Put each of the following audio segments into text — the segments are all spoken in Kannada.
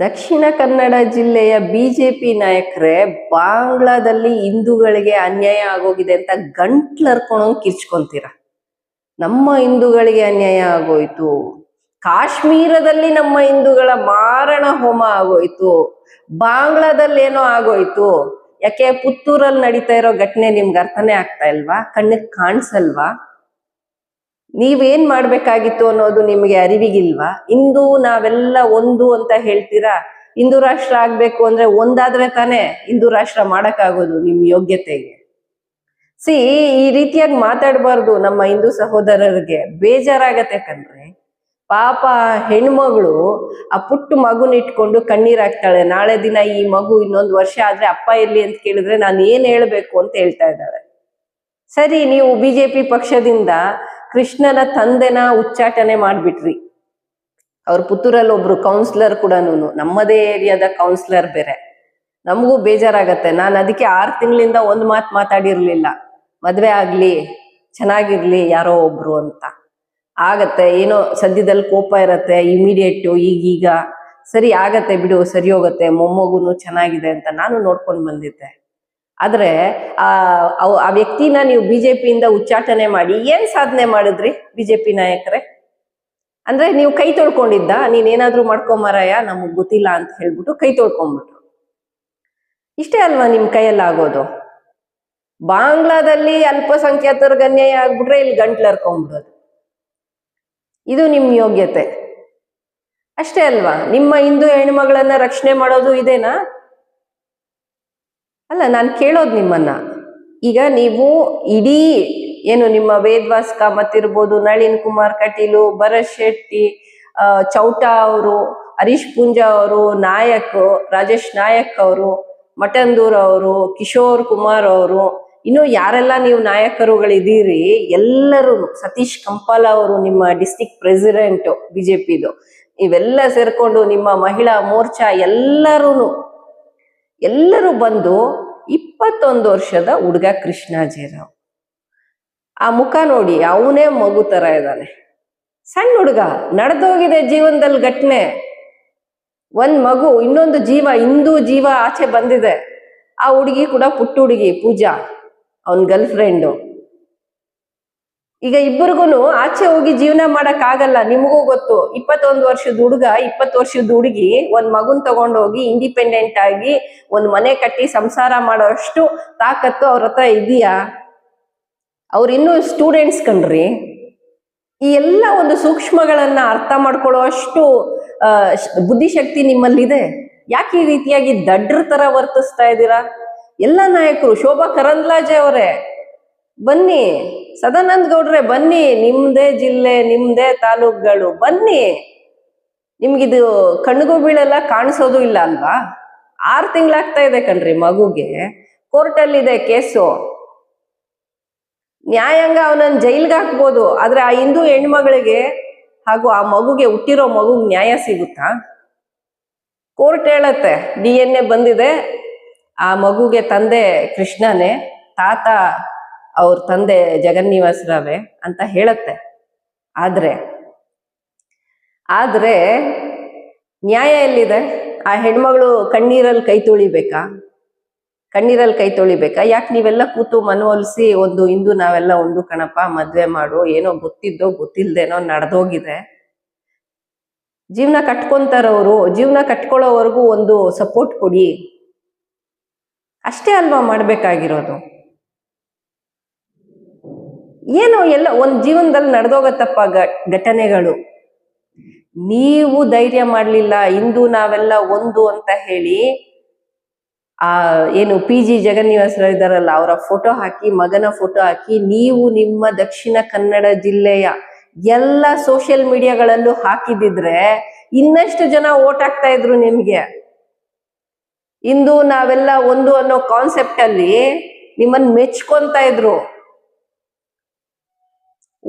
ದಕ್ಷಿಣ ಕನ್ನಡ ಜಿಲ್ಲೆಯ ಬಿಜೆಪಿ ನಾಯಕರೇ, ಬಾಂಗ್ಲಾದಲ್ಲಿ ಹಿಂದೂಗಳಿಗೆ ಅನ್ಯಾಯ ಆಗೋಗಿದೆ ಅಂತ ಗಂಟ್ಲರ್ಕೊಂಡೋಗಿ ಕಿರ್ಚ್ಕೊಂತೀರ? ನಮ್ಮ ಹಿಂದೂಗಳಿಗೆ ಅನ್ಯಾಯ ಆಗೋಯ್ತು. ಕಾಶ್ಮೀರದಲ್ಲಿ ನಮ್ಮ ಹಿಂದೂಗಳ ಮಾರಣ ಹೋಮ ಆಗೋಯ್ತು. ಬಾಂಗ್ಲಾದಲ್ಲಿ ಏನೋ ಆಗೋಯ್ತು. ಯಾಕೆ ಪುತ್ತೂರಲ್ಲಿ ನಡೀತಾ ಇರೋ ಘಟನೆ ನಿಮ್ಗೆ ಅರ್ಥನೇ ಆಗ್ತಾ ಇಲ್ವಾ? ಕಣ್ಣಿಗೆ ಕಾಣಿಸಲ್ವಾ? ನೀವೇನ್ ಮಾಡ್ಬೇಕಾಗಿತ್ತು ಅನ್ನೋದು ನಿಮ್ಗೆ ಅರಿವಿಗಿಲ್ವಾ? ಇಂದು ನಾವೆಲ್ಲ ಒಂದು ಅಂತ ಹೇಳ್ತೀರಾ? ಹಿಂದೂ ರಾಷ್ಟ್ರ ಆಗ್ಬೇಕು ಅಂದ್ರೆ ಒಂದಾದ್ರೆ ತಾನೇ ಹಿಂದೂ ರಾಷ್ಟ್ರ ಮಾಡಕ್ಕಾಗೋದು ನಿಮ್ ಯೋಗ್ಯತೆಗೆ. ಸಿ, ಈ ರೀತಿಯಾಗಿ ಮಾತಾಡಬಾರ್ದು ನಮ್ಮ ಹಿಂದೂ ಸಹೋದರರಿಗೆ. ಬೇಜಾರಾಗತ್ತೆ ಕಣ್ರಿ. ಪಾಪ ಹೆಣ್ಮಗಳು ಆ ಪುಟ್ಟ ಮಗುನ ಇಟ್ಕೊಂಡು ಕಣ್ಣೀರಾಗ್ತಾಳೆ ನಾಳೆ ದಿನ ಈ ಮಗು ಇನ್ನೊಂದು ವರ್ಷ ಆದ್ರೆ ಅಪ್ಪ ಎಲ್ಲಿ ಅಂತ ಕೇಳಿದ್ರೆ ನಾನು ಏನ್ ಹೇಳ್ಬೇಕು ಅಂತ ಹೇಳ್ತಾ ಇದ್ದಾಳೆ. ಸರಿ, ನೀವು ಬಿಜೆಪಿ ಪಕ್ಷದಿಂದ ಕೃಷ್ಣನ ತಂದೆನ ಉಚ್ಚಾಟನೆ ಮಾಡ್ಬಿಟ್ರಿ. ಅವ್ರ ಪುತ್ತೂರಲ್ಲಿ ಒಬ್ರು ಕೌನ್ಸಿಲರ್ ಕೂಡ ನಮ್ಮದೇ ಏರಿಯಾದ ಕೌನ್ಸಿಲರ್ ಬೇರೆ. ನಮಗೂ ಬೇಜಾರಾಗತ್ತೆ. ನಾನು ಅದಕ್ಕೆ ಆರು ತಿಂಗಳಿಂದ ಒಂದು ಮಾತು ಮಾತಾಡಿರ್ಲಿಲ್ಲ. ಮದ್ವೆ ಆಗ್ಲಿ, ಚೆನ್ನಾಗಿರ್ಲಿ ಯಾರೋ ಒಬ್ರು ಅಂತ. ಆಗತ್ತೆ. ಏನೋ ಸದ್ಯದಲ್ಲಿ ಕೋಪ ಇರತ್ತೆ. ಇಮಿಡಿಯೇಟ್ ಈಗೀಗ ಸರಿ, ಆಗತ್ತೆ ಬಿಡು, ಸರಿ ಹೋಗತ್ತೆ. ಮೊಮ್ಮಗುನು ಚೆನ್ನಾಗಿದೆ ಅಂತ ನಾನು ನೋಡ್ಕೊಂಡು ಬಂದಿದ್ದೆ. ಆದ್ರೆ, ಆ ವ್ಯಕ್ತಿನ ನೀವು ಬಿಜೆಪಿಯಿಂದ ಉಚ್ಚಾಟನೆ ಮಾಡಿ ಏನ್ ಸಾಧನೆ ಮಾಡಿದ್ರಿ ಬಿಜೆಪಿ ನಾಯಕರೇ? ಅಂದ್ರೆ ನೀವು ಕೈ ತೊಳ್ಕೊಂಡಿದ್ದ, ನೀನೇನಾದ್ರೂ ಮಾಡ್ಕೊಂಬಾರಯ್ಯ ನಮಗ್ ಗೊತ್ತಿಲ್ಲ ಅಂತ ಹೇಳ್ಬಿಟ್ಟು ಕೈ ತೊಳ್ಕೊಂಡ್ಬಿಟ್ರು. ಇಷ್ಟೇ ಅಲ್ವಾ ನಿಮ್ ಕೈಯಲ್ಲಾಗೋದು ಬಾಂಗ್ಲಾದಲ್ಲಿ ಅಲ್ಪಸಂಖ್ಯಾತರ ಅನ್ಯಾಯ ಆಗ್ಬಿಟ್ರೆ ಇಲ್ಲಿ ಗಂಟ್ಲರ್ಕೊಂಡ್ಬಿಡೋದು ಇದು ನಿಮ್ ಯೋಗ್ಯತೆ. ಅಷ್ಟೇ ಅಲ್ವಾ? ನಿಮ್ಮ ಹಿಂದೂ ಹೆಣ್ಮಗಳನ್ನ ರಕ್ಷಣೆ ಮಾಡೋದು ಇದೇನಾ? ಅಲ್ಲ, ನಾನು ಕೇಳೋದು ನಿಮ್ಮನ್ನ. ಈಗ ನೀವು ಇಡೀ ಏನು ನಿಮ್ಮ ವೇದ್ವಾಸ್ಕ ಕಾಮತ್ ಇರ್ಬೋದು ನಳಿನ್ ಕುಮಾರ್ ಕಟೀಲು, ಭರತ್ ಶೆಟ್ಟಿ ಚೌಟಾ ಅವರು, ಹರೀಶ್ ಪೂಂಜಾ ಅವರು, ನಾಯಕ್, ರಾಜೇಶ್ ನಾಯಕ್ ಅವರು ಮಟಂದೂರ್ ಅವರು, ಕಿಶೋರ್ ಕುಮಾರ್ ಅವರು, ಇನ್ನು ಯಾರೆಲ್ಲ ನೀವು ನಾಯಕರುಗಳಿದ್ದೀರಿ, ಎಲ್ಲರೂ ಸತೀಶ್ ಕಂಪಾಲ ಅವರು ನಿಮ್ಮ ಡಿಸ್ಟಿಕ್ ಪ್ರೆಸಿಡೆಂಟ್ ಬಿಜೆಪಿದು. ಇವೆಲ್ಲ ಸೇರ್ಕೊಂಡು ನಿಮ್ಮ ಮಹಿಳಾ ಮೋರ್ಚಾ ಎಲ್ಲರೂ ಎಲ್ಲರೂ ಬಂದು ಇಪ್ಪತ್ತೊಂದು ವರ್ಷದ ಹುಡುಗ ಕೃಷ್ಣಾಜಿರಾವ್ ಆ ಮುಖ ನೋಡಿ ಅವನೇ ಮಗು ತರ ಇದ್ದಾನೆ. ಸಣ್ಣ ಹುಡುಗ, ನಡೆದೋಗಿದೆ ಜೀವನದಲ್ಲಿ ಘಟನೆ. ಒಂದ್ ಮಗು, ಇನ್ನೊಂದು ಜೀವ, ಹಿಂದೂ ಜೀವ ಆಚೆ ಬಂದಿದೆ. ಆ ಹುಡುಗಿ ಕೂಡ ಪುಟ್ಟ ಹುಡುಗಿ ಪೂಜಾ, ಅವನ್ ಗರ್ಲ್ ಫ್ರೆಂಡು ಈಗ ಇಬ್ಬರಿಗೂ ಆಚೆ ಹೋಗಿ ಜೀವನ ಮಾಡಕ್ ಆಗಲ್ಲ ನಿಮಗೂ ಗೊತ್ತು. ಇಪ್ಪತ್ತೊಂದು ವರ್ಷದ ಹುಡುಗ, ಇಪ್ಪತ್ತು ವರ್ಷದ ಹುಡುಗಿ, ಒಂದ್ ಮಗುನ್ ತಗೊಂಡೋಗಿ ಇಂಡಿಪೆಂಡೆಂಟ್ ಆಗಿ ಒಂದ್ ಮನೆ ಕಟ್ಟಿ ಸಂಸಾರ ಮಾಡೋಷ್ಟು ತಾಕತ್ತು ಅವ್ರ ಹತ್ರ ಇದೆಯಾ? ಅವ್ರು ಸ್ಟೂಡೆಂಟ್ಸ್ ಕಣ್ರಿ. ಈ ಎಲ್ಲ ಒಂದು ಸೂಕ್ಷ್ಮಗಳನ್ನ ಅರ್ಥ ಮಾಡ್ಕೊಳ್ಳೋ ಅಷ್ಟು ಬುದ್ಧಿಶಕ್ತಿ ನಿಮ್ಮಲ್ಲಿದೆ. ಯಾಕೆ ಈ ರೀತಿಯಾಗಿ ದಡ್ರ ತರ ವರ್ತಿಸ್ತಾ ಇದ್ದೀರಾ? ಎಲ್ಲ ನಾಯಕರು, ಶೋಭಾ ಕರಂದ್ಲಾಜೆ ಅವರೇ ಬನ್ನಿ ಸದಾನಂದ ಗೌಡ್ರೆ, ಬನ್ನಿ. ನಿಮ್ದೇ ಜಿಲ್ಲೆ, ನಿಮ್ದೇ ತಾಲೂಕುಗಳು, ಬನ್ನಿ. ನಿಮ್ಗಿದು ಕಣ್ಣುಗು ಬೀಳೆಲ್ಲ, ಕಾಣಿಸೋದು ಇಲ್ಲ ಅಲ್ವಾ? ಆರು ತಿಂಗಳಾಗ್ತಾ ಇದೆ ಕಣ್ರಿ ಮಗುಗೆ. ಕೋರ್ಟಲ್ಲಿದೆ ಕೇಸು. ನ್ಯಾಯಾಂಗ ಅವನನ್ನ ಜೈಲ್ಗೆ ಹಾಕ್ಬೋದು, ಆದ್ರೆ ಆ ಹಿಂದೂ ಹೆಣ್ಮಗಳಿಗೆ ಹಾಗೂ ಆ ಮಗುಗೆ ಹುಟ್ಟಿರೋ ಮಗುಗೆ ನ್ಯಾಯ ಸಿಗುತ್ತಾ? ಕೋರ್ಟ್ ಹೇಳತ್ತೆ, ಡಿ ಎನ್ ಎ ಬಂದಿದೆ, ಆ ಮಗುಗೆ ತಂದೆ ಕೃಷ್ಣನೇ, ತಾತ ಅವ್ರ ತಂದೆ ಜಗನ್ನಿವಾಸ ರಾವೆ ಅಂತ ಹೇಳತ್ತೆ. ಆದ್ರೆ ಆದ್ರೆ ನ್ಯಾಯ ಎಲ್ಲಿದೆ? ಆ ಹೆಣ್ಮಗಳು ಕಣ್ಣೀರಲ್ಲಿ ಕೈ ತೊಳಿಬೇಕಾ? ಕಣ್ಣೀರಲ್ಲಿ ಕೈ ತೊಳಿಬೇಕಾ? ಯಾಕೆ ನೀವೆಲ್ಲ ಕೂತು ಮನವೊಲಿಸಿ ಒಂದು ಇಂದು ನಾವೆಲ್ಲ ಒಂದು ಕಣಪ್ಪ, ಮದ್ವೆ ಮಾಡು, ಏನೋ ಗೊತ್ತಿದ್ದೋ ಗೊತ್ತಿಲ್ದೇನೋ ನಡೆದೋಗಿದೆ. ಜೀವನ ಕಟ್ಕೊಂತಾರವರು, ಜೀವನ ಕಟ್ಕೊಳ್ಳೋವರೆಗೂ ಒಂದು ಸಪೋರ್ಟ್ ಕೊಡಿ. ಅಷ್ಟೇ ಅಲ್ವಾ ಮಾಡ್ಬೇಕಾಗಿರೋದು? ಏನೋ ಎಲ್ಲ ಒಂದ್ ಜೀವನದಲ್ಲಿ ನಡೆದೋಗತ್ತಪ್ಪ ಘಟನೆಗಳು. ನೀವು ಧೈರ್ಯ ಮಾಡಲಿಲ್ಲ, ಇಂದು ನಾವೆಲ್ಲ ಒಂದು ಅಂತ ಹೇಳಿ, ಆ, ಏನು ಪಿ ಜಿ ಜಗನ್ನಿವಾಸರಾವ್ ಇದಾರಲ್ಲ ಅವರ ಫೋಟೋ ಹಾಕಿ, ಮಗನ ಫೋಟೋ ಹಾಕಿ, ನೀವು ನಿಮ್ಮ ದಕ್ಷಿಣ ಕನ್ನಡ ಜಿಲ್ಲೆಯ ಎಲ್ಲ ಸೋಷಿಯಲ್ ಮೀಡಿಯಾಗಳಲ್ಲೂ ಹಾಕಿದಿದ್ರೆ ಇನ್ನಷ್ಟು ಜನ ಓಟ್ ಹಾಕ್ತಾ ಇದ್ರು ನಿಮ್ಗೆ. ಇಂದು ನಾವೆಲ್ಲ ಒಂದು ಅನ್ನೋ ಕಾನ್ಸೆಪ್ಟ್ ಅಲ್ಲಿ ನಿಮ್ಮನ್ನ ಮೆಚ್ಕೊಂತ ಇದ್ರು.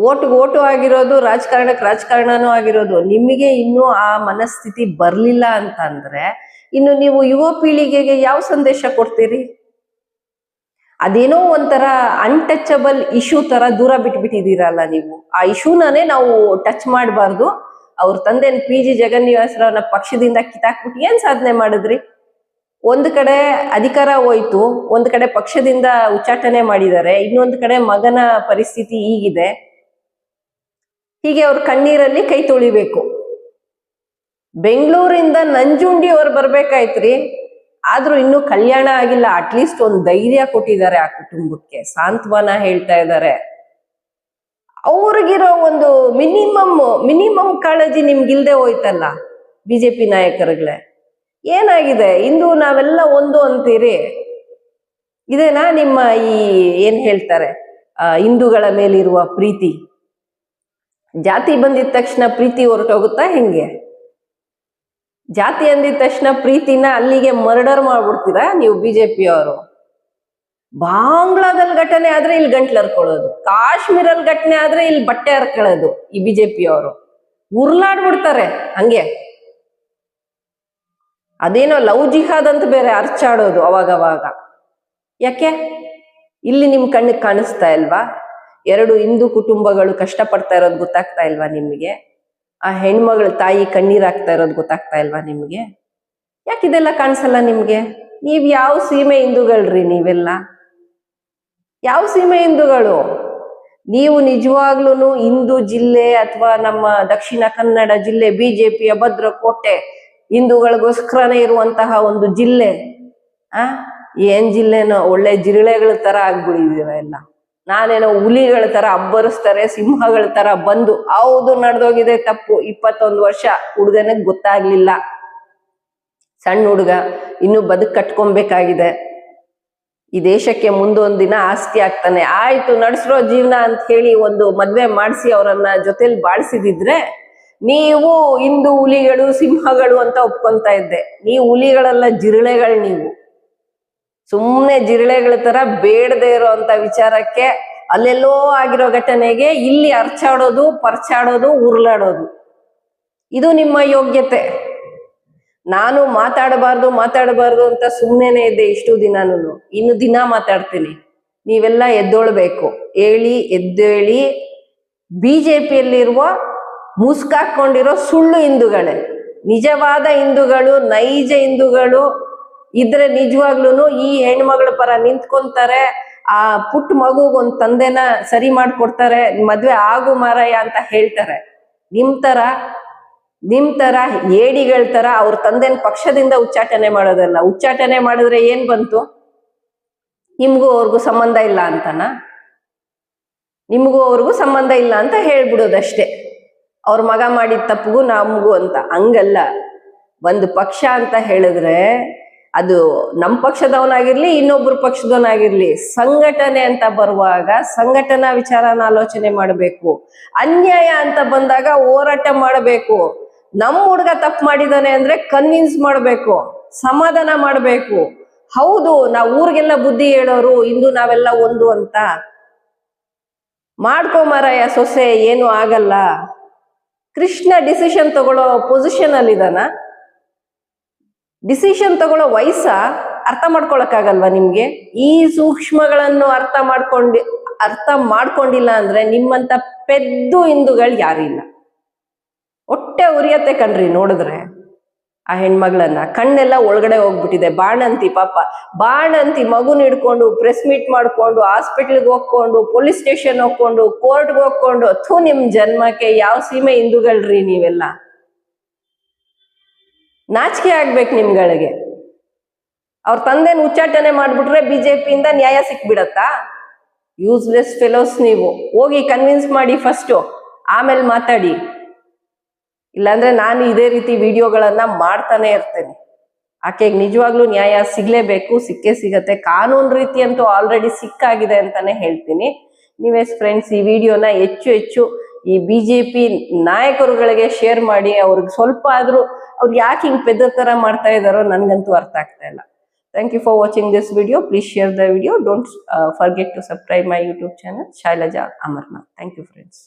ಓಟ್ಗೆ ಓಟು ಆಗಿರೋದು ರಾಜಕಾರಣಕ್ಕೆ ರಾಜಕಾರಣನೂ ಆಗಿರೋದು. ನಿಮಗೆ ಇನ್ನೂ ಆ ಮನಸ್ಥಿತಿ ಬರಲಿಲ್ಲ ಅಂತ ಅಂದ್ರೆ ಇನ್ನು ನೀವು ಯುವ ಪೀಳಿಗೆಗೆ ಯಾವ ಸಂದೇಶ ಕೊಡ್ತೀರಿ? ಅದೇನೋ ಒಂಥರ ಅನ್ಟಚಬಲ್ ಇಶ್ಯೂ ತರ ದೂರ ಬಿಟ್ಬಿಟ್ಟಿದ್ದೀರಲ್ಲ ನೀವು. ಆ ಇಶ್ಯೂನೇ ನಾವು ಟಚ್ ಮಾಡಬಾರ್ದು. ಅವ್ರ ತಂದೆ ಪಿ ಜಿ ಜಗನ್ನಿವಾಸರಾವ್ನ ಪಕ್ಷದಿಂದ ಕಿತ್ತಾಕ್ಬಿಟ್ಟು ಏನು ಸಾಧನೆ ಮಾಡಿದ್ರಿ? ಒಂದು ಕಡೆ ಅಧಿಕಾರ ಹೋಯ್ತು, ಒಂದು ಕಡೆ ಪಕ್ಷದಿಂದ ಉಚ್ಚಾಟನೆ ಮಾಡಿದ್ದಾರೆ, ಇನ್ನೊಂದು ಕಡೆ ಮಗನ ಪರಿಸ್ಥಿತಿ ಈಗಿದೆ ಹೀಗೆ ಅವ್ರ ಕಣ್ಣೀರಲ್ಲಿ ಕೈ ತುಳಿಬೇಕು. ಬೆಂಗಳೂರಿಂದ ನಂಜುಂಡಿ ಅವ್ರು ಬರ್ಬೇಕಾಯ್ತ್ರಿ. ಆದ್ರೂ ಇನ್ನೂ ಕಲ್ಯಾಣ ಆಗಿಲ್ಲ. ಅಟ್ಲೀಸ್ಟ್ ಒಂದು ಧೈರ್ಯ ಕೊಟ್ಟಿದ್ದಾರೆ ಆ ಕುಟುಂಬಕ್ಕೆ. ಸಾಂತ್ವನ ಹೇಳ್ತಾ ಇದ್ದಾರೆ. ಅವ್ರಿಗಿರೋ ಒಂದು ಮಿನಿಮಮ್ ಮಿನಿಮಮ್ ಕಾಳಜಿ ನಿಮ್ಗಿಲ್ದೆ ಹೋಯ್ತಲ್ಲ ಬಿಜೆಪಿ ನಾಯಕರುಗಳೇ. ಏನಾಗಿದೆ? ಇಂದು ನಾವೆಲ್ಲ ಒಂದು ಅಂತೀರಿ. ಇದೇನಾ ನಿಮ್ಮ ಈ ಏನ್ ಹೇಳ್ತಾರೆ? ಹಿಂದೂಗಳ ಮೇಲಿರುವ ಪ್ರೀತಿ. ಜಾತಿ ಬಂದಿದ ತಕ್ಷಣ ಪ್ರೀತಿ ಹೊರಟೋಗುತ್ತಾ ಹೆಂಗೆ? ಜಾತಿ ಅಂದಿದ ತಕ್ಷಣ ಪ್ರೀತಿನ ಅಲ್ಲಿಗೆ ಮರ್ಡರ್ ಮಾಡ್ಬಿಡ್ತೀರಾ ನೀವು ಬಿಜೆಪಿ ಅವರು ಬಾಂಗ್ಲಾದಲ್ಲಿ ಘಟನೆ ಆದ್ರೆ ಇಲ್ಲಿ ಗಂಟ್ಲು ಹರ್ಕೊಳ್ಳೋದು. ಕಾಶ್ಮೀರಲ್ಲಿ ಘಟನೆ ಆದ್ರೆ ಇಲ್ಲಿ ಬಟ್ಟೆ ಹರ್ಕೊಳ್ಳೋದು ಈ ಬಿಜೆಪಿ ಅವರು ಉರ್ಲಾಡ್ಬಿಡ್ತಾರೆ ಹಂಗೆ. ಅದೇನೋ ಲವ್ ಜಿಹಾದ್ ಅಂತ ಬೇರೆ ಅರ್ಚಾಡೋದು ಅವಾಗವಾಗ. ಯಾಕೆ? ಇಲ್ಲಿ ನಿಮ್ ಕಣ್ಣಿಗೆ ಕಾಣಿಸ್ತಾ ಇಲ್ವಾ? ಎರಡು ಹಿಂದೂ ಕುಟುಂಬಗಳು ಕಷ್ಟಪಡ್ತಾ ಇರೋದು ಗೊತ್ತಾಗ್ತಾ ಇಲ್ವಾ ನಿಮಗೆ? ಆ ಹೆಣ್ಮಗಳ ತಾಯಿ ಕಣ್ಣೀರಾಗ್ತಾ ಇರೋದು ಗೊತ್ತಾಗ್ತಾ ಇಲ್ವಾ ನಿಮಗೆ? ಯಾಕೆ ಇದೆಲ್ಲ ಕಾಣಿಸಲ್ಲ ನಿಮ್ಗೆ? ನೀವ್ ಯಾವ ಸೀಮೆ ಹಿಂದೂಗಳ್ರಿ ನೀವೆಲ್ಲ? ಯಾವ ಸೀಮೆ ಹಿಂದೂಗಳು? ನೀವು ನಿಜವಾಗ್ಲೂ ಹಿಂದೂ ಜಿಲ್ಲೆ ಅಥವಾ ನಮ್ಮ ದಕ್ಷಿಣ ಕನ್ನಡ ಜಿಲ್ಲೆ ಬಿಜೆಪಿ ಅಭದ್ರ ಕೋಟೆ ಹಿಂದೂಗಳಿಗೋಸ್ಕರನೇ ಇರುವಂತಹ ಒಂದು ಜಿಲ್ಲೆ, ಆ? ಏನ್ ಜಿಲ್ಲೆನೋ ಒಳ್ಳೆ ಜಿರಳೆಗಳ ತರ ಆಗ್ಬಿಡಿದೀರ ಎಲ್ಲ. ನಾನೇನೋ ಹುಲಿಗಳ ತರ ಅಬ್ಬರಿಸ್ತಾರೆ, ಸಿಂಹಗಳ ತರ ಬಂದು, ಹೌದು ನಡೆದೋಗಿದೆ ತಪ್ಪು. ಇಪ್ಪತ್ತೊಂದು ವರ್ಷ ಹುಡುಗನಿಗೆ ಗೊತ್ತಾಗ್ಲಿಲ್ಲ. ಸಣ್ಣ ಹುಡುಗ, ಇನ್ನು ಬದುಕ್ ಕಟ್ಕೊಬೇಕಾಗಿದೆ. ಈ ದೇಶಕ್ಕೆ ಮುಂದೊಂದ್ ದಿನ ಆಸ್ತಿ ಆಗ್ತಾನೆ. ಆಯ್ತು, ನಡೆಸಿರೋ ಜೀವನ ಅಂತ ಹೇಳಿ ಒಂದು ಮದ್ವೆ ಮಾಡಿಸಿ ಅವರನ್ನ ಜೊತೆಲಿ ಬಾಳ್ಸಿದಿದ್ರೆ, ನೀವು ಇಂದು ಹುಲಿಗಳು, ಸಿಂಹಗಳು ಅಂತ ಒಪ್ಕೊಂತ ಇದ್ದೆ. ನೀವು ಹುಲಿಗಳೆಲ್ಲ, ಜಿರಳೆಗಳು ನೀವು. ಸುಮ್ಮನೆ ಜಿರಳೆಗಳ ತರ ಬೇಡದೆ ಇರೋಂತ ವಿಚಾರಕ್ಕೆ ಅಲ್ಲೆಲ್ಲೋ ಆಗಿರೋ ಘಟನೆಗೆ ಇಲ್ಲಿ ಅರ್ಚಾಡೋದು, ಪರ್ಚಾಡೋದು ಉರುಳಾಡೋದು ಇದು ನಿಮ್ಮ ಯೋಗ್ಯತೆ. ನಾನು ಮಾತಾಡಬಾರ್ದು ಮಾತಾಡಬಾರ್ದು ಅಂತ ಸುಮ್ಮನೆ ಇದ್ದೆ ಇಷ್ಟು ದಿನಾನು ಇನ್ನು ದಿನ ಮಾತಾಡ್ತೀನಿ. ನೀವೆಲ್ಲ ಎದ್ದೊಳ್ಬೇಕು. ಹೇಳಿ, ಎದ್ದೇಳಿ. ಬಿಜೆಪಿಯಲ್ಲಿರುವ ಮುಸ್ಕಾಕೊಂಡಿರೋ ಸುಳ್ಳು ಹಿಂದೂಗಳೇ. ನಿಜವಾದ ಹಿಂದೂಗಳು, ನೈಜ ಹಿಂದೂಗಳು ಇದ್ರೆ ನಿಜವಾಗ್ಲೂ ಈ ಹೆಣ್ಮಗಳ ಪರ ನಿಂತ್ಕೊಂತಾರೆ, ಆ ಪುಟ್ಟ ಮಗುಗೊಂದ್ ತಂದೆನ ಸರಿ ಮಾಡ್ಕೊಡ್ತಾರೆ, ಮದ್ವೆ ಆಗು ಮಾರಾಯ ಅಂತ ಹೇಳ್ತಾರೆ. ನಿಮ್ ತರ ನಿಮ್ ತರ ಏಡಿಗಳ ತರ ಅವ್ರ ತಂದೆನ ಪಕ್ಷದಿಂದ ಉಚ್ಚಾಟನೆ ಮಾಡೋದಲ್ಲ. ಉಚ್ಚಾಟನೆ ಮಾಡಿದ್ರೆ ಏನ್ ಬಂತು? ನಿಮ್ಗೂ ಅವ್ರಿಗೂ ಸಂಬಂಧ ಇಲ್ಲ ಅಂತನಾ? ನಿಮಗೂ ಅವ್ರಿಗೂ ಸಂಬಂಧ ಇಲ್ಲ ಅಂತ ಹೇಳ್ಬಿಡೋದಷ್ಟೇ. ಅವ್ರ ಮಗ ಮಾಡಿದ ತಪ್ಪಿಗೂ ನಮಗೂ ಅಂತ. ಹಂಗಲ್ಲ. ಒಂದು ಪಕ್ಷ ಅಂತ ಹೇಳಿದ್ರೆ ಅದು ನಮ್ಮ ಪಕ್ಷದವನಾಗಿರ್ಲಿ, ಇನ್ನೊಬ್ರು ಪಕ್ಷದವನಾಗಿರ್ಲಿ, ಸಂಘಟನೆ ಅಂತ ಬರುವಾಗ ಸಂಘಟನಾ ವಿಚಾರನ ಆಲೋಚನೆ ಮಾಡಬೇಕು. ಅನ್ಯಾಯ ಅಂತ ಬಂದಾಗ ಹೋರಾಟ ಮಾಡಬೇಕು. ನಮ್ಮ ಹುಡುಗ ತಪ್ಪು ಮಾಡಿದಾನೆ ಅಂದ್ರೆ ಕನ್ವಿನ್ಸ್ ಮಾಡಬೇಕು. ಸಮಾಧಾನ ಮಾಡಬೇಕು. ಹೌದು, ನಾವು ಊರಿಗೆಲ್ಲ ಬುದ್ಧಿ ಹೇಳೋರು, ಇಂದು ನಾವೆಲ್ಲ ಒಂದು ಅಂತ. ಮಾಡ್ಕೋ ಮಾರಾಯ, ಸೊಸೆ, ಏನು ಆಗಲ್ಲ. ಕೃಷ್ಣ ಡಿಸಿಷನ್ ತಗೊಳ್ಳೋ ಪೊಸಿಷನ್ ಅಲ್ಲಿ ಇದಾನ ಡಿಸಿಷನ್ ತಗೊಳ್ಳೋ ವಯಸ್ಸ ಅರ್ಥ ಮಾಡ್ಕೊಳಕ್ಕಾಗಲ್ವಾ ನಿಮ್ಗೆ? ಈ ಸೂಕ್ಷ್ಮಗಳನ್ನು ಅರ್ಥ ಮಾಡ್ಕೊಂಡಿ, ಅರ್ಥ ಮಾಡ್ಕೊಂಡಿಲ್ಲ ಅಂದ್ರೆ ನಿಮ್ಮಂತ ಪೆದ್ದು ಹಿಂದೂಗಳು ಯಾರು ಇಲ್ಲ. ಒಟ್ಟೆ ಉರಿಯತ್ತೆ ಕಣ್ರಿ, ನೋಡಿದ್ರೆ. ಆ ಹೆಣ್ಮಗಳನ್ನ ಕಣ್ಣೆಲ್ಲ ಒಳಗಡೆ ಹೋಗ್ಬಿಟ್ಟಿದೆ. ಬಾಣಂತಿ ಪಾಪ. ಬಾಣಂತಿ ಮಗುನ ಹಿಡ್ಕೊಂಡು ಪ್ರೆಸ್ ಮೀಟ್ ಮಾಡ್ಕೊಂಡು ಹಾಸ್ಪಿಟ್ಲ್ಗೆ ಹೋಗ್ಕೊಂಡು ಪೊಲೀಸ್ ಸ್ಟೇಷನ್ ಹೋಗ್ಕೊಂಡು ಕೋರ್ಟ್ಗೆ ಹೋಗ್ಕೊಂಡು, ಥೂ ನಿಮ್ ಜನ್ಮಕ್ಕೆ ಯಾವ ಸೀಮೆ ಹಿಂದೂಗಳ್ರಿ ನೀವೆಲ್ಲ. ನಾಚಿಕೆ ಆಗ್ಬೇಕು ನಿಮ್ಗಳಿಗೆ. ಅವ್ರ ತಂದೆನ ಉಚ್ಚಾಟನೆ ಮಾಡ್ಬಿಟ್ರೆ ಬಿಜೆಪಿಯಿಂದ ನ್ಯಾಯ ಸಿಕ್ಬಿಡತ್ತಾ? ಯೂಸ್ಲೆಸ್ ಫೆಲೋಸ್ ನೀವು. ಹೋಗಿ ಕನ್ವಿನ್ಸ್ ಮಾಡಿ ಫಸ್ಟು ಆಮೇಲೆ ಮಾತಾಡಿ. ಇಲ್ಲಾಂದ್ರೆ ನಾನು ಇದೇ ರೀತಿ ವಿಡಿಯೋಗಳನ್ನ ಮಾಡ್ತಾನೆ ಇರ್ತೇನೆ. ಆಕೆಗೆ ನಿಜವಾಗ್ಲೂ ನ್ಯಾಯ ಸಿಗ್ಲೇಬೇಕು, ಸಿಕ್ಕೇ ಸಿಗತ್ತೆ. ಕಾನೂನು ರೀತಿ ಅಂತೂ ಆಲ್ರೆಡಿ ಸಿಕ್ಕಾಗಿದೆ ಅಂತಾನೆ ಹೇಳ್ತೀನಿ. ನೀವೇ ಫ್ರೆಂಡ್ಸ್ ಈ ವಿಡಿಯೋನ ಹೆಚ್ಚು ಹೆಚ್ಚು ಈ ಬಿಜೆಪಿ ನಾಯಕರುಗಳಿಗೆ ಶೇರ್ ಮಾಡಿ, ಅವ್ರಿಗೆ ಸ್ವಲ್ಪ ಆದ್ರೂ ಅವ್ರು ಯಾಕೆ ಹಿಂಗ್ ಪೆದ್ದ ತರ ಮಾಡ್ತಾ ಇದಾರೋ ನನ್ಗಂತೂ ಅರ್ಥ ಆಗ್ತಾ ಇಲ್ಲ. Thank you for watching this video please share the video don't forget to subscribe my YouTube channel Shailaja Amarnath thank you friends